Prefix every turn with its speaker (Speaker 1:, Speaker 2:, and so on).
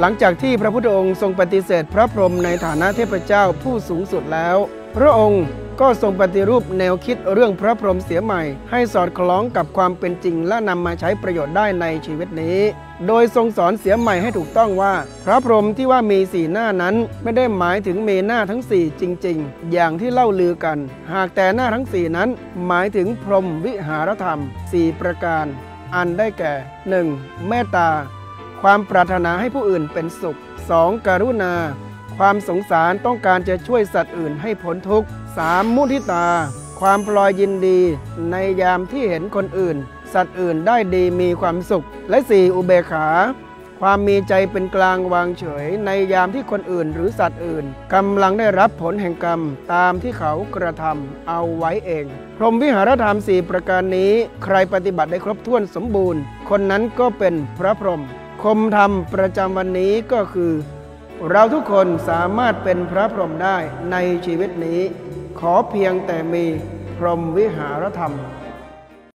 Speaker 1: หลังจากที่พระพุทธองค์ทรงปฏิเสธพระพรหมในฐานะเทพเจ้าผู้สูงสุดแล้ว พระองค์ก็ทรงปฏิรูปแนวคิดเรื่องพระพรหมเสียใหม่ ให้สอดคล้องกับความเป็นจริงและนำมาใช้ประโยชน์ได้ในชีวิตนี้ โดยทรงสอนเสียใหม่ให้ถูกต้องว่า พระพรหมที่ว่ามีสี่หน้านั้นไม่ได้หมายถึงมีหน้าทั้งสี่จริง ๆ อย่างที่เล่าลือกัน หากแต่หน้าทั้งสี่นั้น หมายถึงพรหมวิหารธรรมสี่ประการ อันได้แก่ 1. เมตตา ความปรารถนาให้ผู้อื่นเป็นสุข 2. กรุณา ความสงสารต้องการจะช่วยสัตว์อื่นให้พ้นทุกข์ 3. มุทิตา ความปลอยยินดี ในยามที่เห็นคนอื่น สัตว์อื่นได้ดีมีความสุข และ 4. อุเบกขา ความมีใจเป็นกลางวางเฉย ในยามที่คนอื่นหรือสัตว์อื่นกำลังได้รับผลแห่งกรรมตามที่เขากระทำเอาไว้เอง พรหมวิหารธรรมสี่ประการนี้ ใครปฏิบัติได้ครบถ้วนสมบูรณ์ คนนั้นก็เป็นพระพรหม คมธรรมประจำวันนี้ก็คือ เราทุกคนสามารถเป็นพระพรหมได้ในชีวิตนี้ ขอเพียงแต่มีพรหมวิหารธรรม